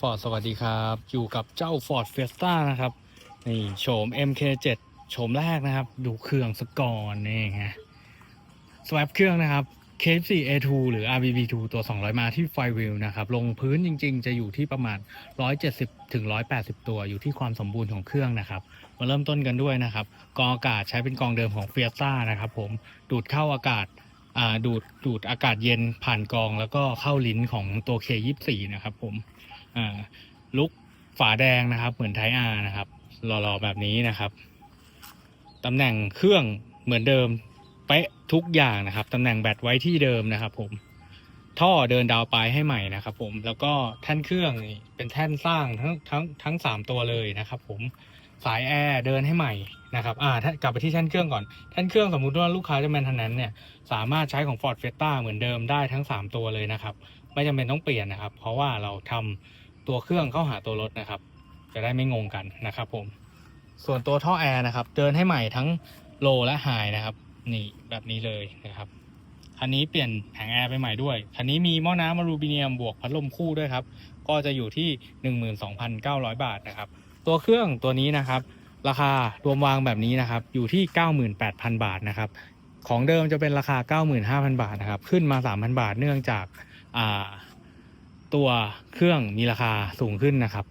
ฟอร์ดสวัสดีครับ อยู่กับเจ้า Ford Fiesta นะครับ นี่โฉม MK7 โฉมแรกนะครับ ดูเครื่องสกอนนี่ไงสว p เครื่องนะครับ KFC A2 หรือ RBB2 ตัว 200 มาที่ไฟวิลนะครับ ลงพื้นจริง ๆ จะอยู่ที่ประมาณ 170ถึง180 ตัวอยู่ที่ความสมบูรณ์ของเครื่องนะครับ มาเริ่มต้นกันด้วยนะครับ กองอากาศใช้เป็นกองเดิมของ Fiesta นะครับผมดูดเข้าอากาศอ่าดูดดูดอากาศเย็นผ่านกองแล้วก็เข้าลิ้นของตัว K24 นะครับผม ลุกฝาแดงนะครับ เหมือนไทอาร์นะครับหล่อๆแบบนี้นะครับตำแหน่งเครื่องเหมือนเดิมเป๊ะทุกอย่างนะครับตำแหน่งแบตไว้ที่เดิมนะครับ ผม ท่อเดินดาวปลายให้ใหม่นะครับ ผมแล้วก็แท่นเครื่องเป็นแท่นสร้างทั้งทั้งทั้งสามตัวเลยนะครับ ผมสายแอร์เดินให้ใหม่นะครับ อ่ากลับไปที่แท่นเครื่องก่อน แท่นเครื่องสมมุติว่าลูกค้าจะแมนทันนั้นเนี่ย สามารถใช้ของ Ford Fiesta เหมือนเดิมได้ทั้ง 3 ตัวเลยนะครับ ไม่จำเป็นต้องเปลี่ยนนะครับ เพราะว่าเราทำ ตัวเครื่องเข้าหาตัวรถนะครับ จะได้ไม่งงกันนะครับผม ส่วนตัวท่อแอร์นะครับ เดินให้ใหม่ทั้งโลและไฮนะครับ นี่แบบนี้เลยนะครับคันนี้เปลี่ยนแผงแอร์ไปใหม่ด้วย คันนี้มีหม้อน้ำอลูมิเนียมบวกพัดลมคู่ด้วยครับ ก็จะอยู่ที่ 12,900 บาทนะครับ ตัวเครื่องตัวนี้นะครับ ราคารวมวางแบบนี้นะครับ อยู่ที่ 98,000 บาทนะครับ ของเดิมจะเป็นราคา 95,000 บาทนะครับ ขึ้นมา 3,000 บาทเนื่องจากอ่า ตัวเครื่องมีราคาสูงขึ้นนะครับ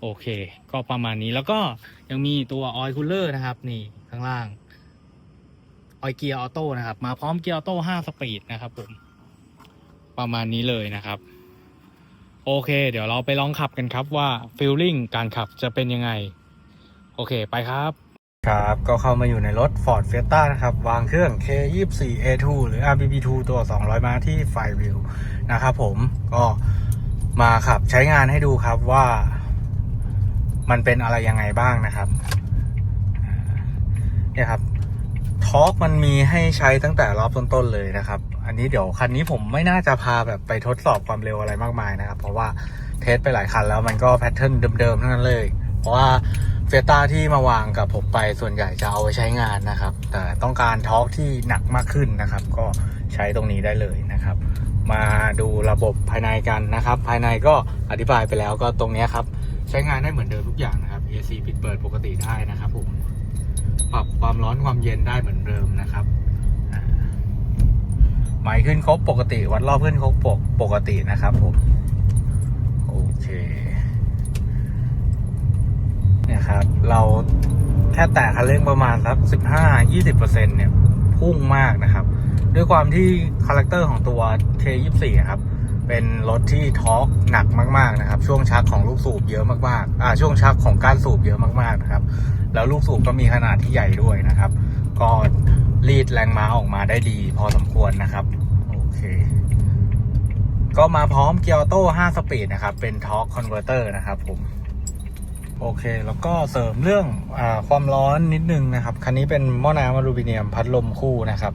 โอเค ก็ประมาณนี้แล้วก็ยังมีตัวออยล์คูลเลอร์นะครับ นี่ข้างล่างออยเกียร์ออโต้นะครับ มาพร้อมเกียร์ออโต้5สปีดนะครับผม ประมาณนี้เลยนะครับ โอเค เดี๋ยวเราไปลองขับกันครับว่าฟีลลิ่งการขับจะเป็นยังไง โอเค ไปครับ ครับ ก็เข้ามาอยู่ในรถ Ford Fiesta นะครับ วางเครื่อง K24A2 หรือ RBB2 ตัว 200 ม้าที่ไฟวิวนะครับผมก็มาขับใช้งานให้ดูครับว่ามันเป็นอะไรยังไงบ้างนะครับเนี่ยครับทอร์กมันมีให้ใช้ตั้งแต่รอบต้นๆเลยนะครับ อันนี้เดี๋ยวคันนี้ผมไม่น่าจะพาแบบไปทดสอบความเร็วอะไรมากมายนะครับ เพราะว่าเทสไปหลายคันแล้วมันก็แพทเทิร์นเดิมๆทั้งนั้นเลย เพราะว่า เฟต้าที่มาวางกับผมไปส่วนใหญ่จะเอาไว้ใช้งานนะครับ แต่ต้องการทอร์กที่หนักมากขึ้นนะครับ ก็ใช้ตรงนี้ได้เลยนะครับ มาดูระบบภายในกันนะครับ ภายในก็อธิบายไปแล้วก็ตรงนี้ครับ ใช้งานได้เหมือนเดิมทุกอย่างนะครับ AC ปิดเปิดปกติได้นะครับผมปรับความร้อนความเย็นได้เหมือนเดิมนะครับอ่าไมค์ขึ้นครบปกติวัดรอบขึ้นครบปกปกตินะครับผม โอเค เนี่ยครับ เราแค่แตะคันเร่งประมาณสักสิบห้ายี่สิบเปอร์เซ็นเนี่ย พุ่งมากนะครับ ด้วยความที่คาแรคเตอร์ของตัว K24 ครับ เป็นรถที่ทอร์กหนักมากๆนะครับ ช่วงชักของลูกสูบเยอะมากๆอ่าช่วงชักของก้านสูบเยอะมากๆนะครับ แล้วลูกสูบก็มีขนาดที่ใหญ่ด้วยนะครับ ก็รีดแรงม้าออกมาได้ดีพอสมควรนะครับ โอเค ก็มาพร้อมเกียร์ออโต้5สปีดนะครับ เป็นทอร์กคอนเวอร์เตอร์นะครับผม โอเค แล้วก็เสริมเรื่องอความร้อนนิดนึงนะครับ คันนี้เป็นหม้อน้ำอลูมิเนียมพัดลมคู่นะครับ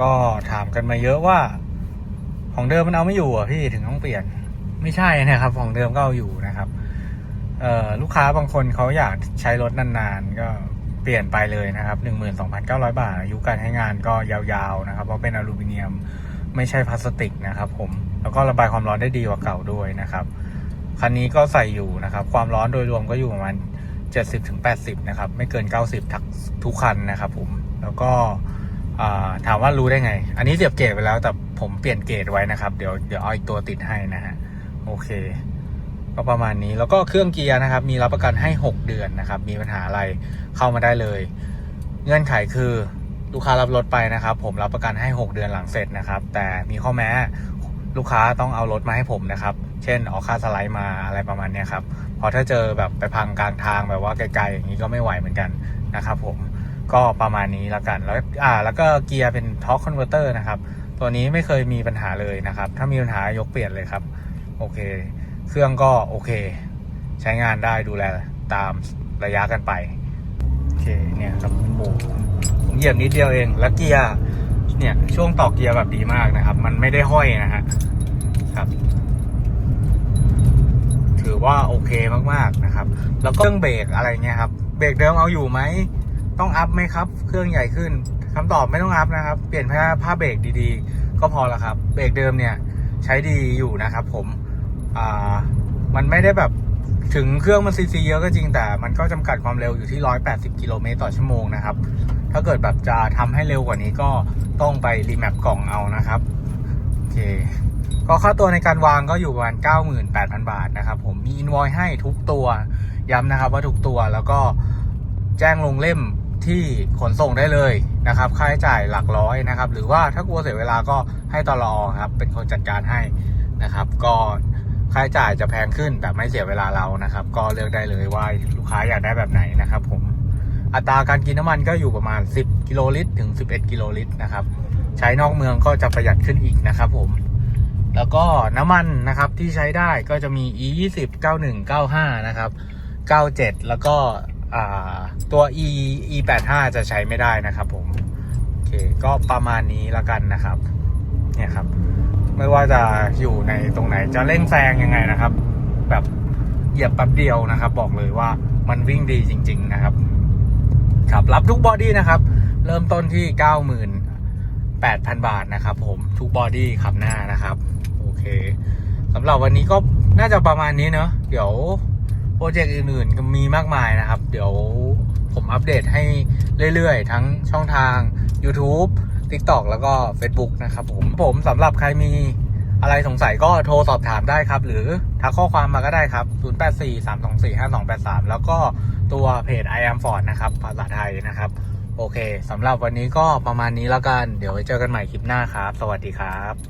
ก็ถามกันมาเยอะว่า ของเดิมมันเอาไม่อยู่อะพี่ถึงต้องเปลี่ยน ไม่ใช่นะครับ ของเดิมก็เอาอยู่นะครับเออลูกค้าบางคนเขาอยากใช้รถนานๆ ก็เปลี่ยนไปเลยนะครับ 12,900 บาท อายุการใช้งานก็ยาวๆนะครับ เพราะเป็นอลูมิเนียมไม่ใช่พลาสติกนะครับผม แล้วก็ระบายความร้อนได้ดีกว่าเก่าด้วยนะครับ คันนี้ก็ใส่อยู่นะครับ ความร้อนโดยรวมก็อยู่ประมาณ 70-80 นะครับ ไม่เกิน 90ทักทุกคันนะครับผม แล้วก็ถามว่ารู้ได้ไง อันนี้เสียบเกจไปแล้วแต่ผมเปลี่ยนเกจไว้นะครับ เดี๋ยวเดี๋ยวเอาอีกตัวติดให้นะฮะ โอเค ก็ประมาณนี้ แล้วก็เครื่องเกียร์นะครับ มีรับประกันให้ 6 เดือนนะครับ มีปัญหาอะไรเข้ามาได้เลย เงื่อนไขคือลูกค้ารับรถไปนะครับ ผมรับประกันให้ 6 เดือนหลังเสร็จนะครับ แต่มีข้อแม้ ลูกค้าต้องเอารถมาให้ผมนะครับ เช่นออกค่าสไลด์มาอะไรประมาณนี้ครับเพอถ้าเจอแบบไปพังกลางทางแบบว่าไกลๆอย่างนี้ก็ไม่ไหวเหมือนกันนะครับผม ก็ประมาณนี้แล้วกัน แล้วอ่าแล้วก็เกียร์เป็นท็อ r คคอนเวอร์เตอร์นะครับ ตัวนี้ไม่เคยมีปัญหาเลยนะครับ ถ้ามีปัญหายกเปลี่ยนเลยครับ โอเค เครื่องก็โอเค ใช้งานได้ดูแลตามระยะกันไป โอเคเนี่ยครับโอ้ผมเหยียบนิดเดียวเอง แล้วเกียร์ เนี่ยช่วงต่อเกียร์แบบดีมากนะครับ มันไม่ได้ห้อยนะฮะครับ ถือว่าโอเคมากๆนะครับ แล้วก็เครื่องเบรกอะไรเงี้ยครับเบรกเดิมเอาอยู่ไหมต้องอัพไหมครับ เครื่องใหญ่ขึ้นคำตอบไม่ต้องอัพนะครับ เปลี่ยนผ้าผ้าเบรกดีๆ ก็พอละครับ เบรกเดิมเนี่ย ใช้ดีอยู่นะครับ ผมอ่ามันไม่ได้แบบ ถึงเครื่องมันซีซีเยอะก็จริงแต่มันก็จำกัดความเร็วอยู่ที่ 180 กิโลเมตรต่อชั่วโมงนะครับ ถ้าเกิดแบบจะทำให้เร็วกว่านี้ก็ต้องไปรีแมปกล่องเอานะครับโอเคก็ค่าตัวในการวางก็อยู่ประมาณ 98,000 บาทนะครับผมมีอินวอยให้ทุกตัวย้ำนะครับว่าทุกตัวแล้วก็แจ้งลงเล่มที่ขนส่งได้เลยนะครับค่าใช้จ่ายหลักร้อยนะครับ หรือว่าถ้ากลัวเสียเวลาก็ให้ตลอครับ เป็นคนจัดการให้นะครับ ก็ ค่าใช้จ่ายจะแพงขึ้นแต่ไม่เสียเวลาเรานะครับ ก็เลือกได้เลยว่าลูกค้าอยากได้แบบไหนนะครับ ผมอัตราการกินน้ำมันก็อยู่ประมาณ 10 กิโลลิตรถึง 11 กิโลลิตรนะครับ ใช้นอกเมืองก็จะประหยัดขึ้นอีกนะครับผม แล้วก็น้ำมันนะครับที่ใช้ได้ก็จะมี e 2 0 91 95 นะครับ 97 แล้วก็ตัว e e 8 5จะใช้ไม่ได้นะครับผม โอเค ก็ประมาณนี้ละกันนะครับ เนี่ยครับ ไม่ว่าจะอยู่ในตรงไหนจะเร่งแซงยังไงนะครับ แบบเหยียบแป๊บเดียวนะครับ บอกเลยว่ามันวิ่งดีจริง ๆ นะครับครับรับทุกบอดี้นะครับ เริ่มต้นที่ 98,000 บาทนะครับ ผมทุกบอดี้ขับหน้านะครับ โอเคสำหรับวันนี้ก็น่าจะประมาณนี้เนอะเดี๋ยวโปรเจกต์อื่นๆก็มีมากมายนะครับ เดี๋ยวผมอัปเดตให้เรื่อยๆ ทั้งช่องทาง YouTube TikTok แล้วก็ Facebook นะครับผมผมสำหรับใครมีอะไรสงสัยก็โทรสอบถามได้ครับ หรือทักข้อความมาก็ได้ครับ 0843245283 แล้วก็ตัวเพจ I am Ford นะครับ ภาษาไทยนะครับ โอเคสำหรับวันนี้ก็ประมาณนี้แล้วกัน เดี๋ยวไว้เจอกันใหม่คลิปหน้าครับ สวัสดีครับ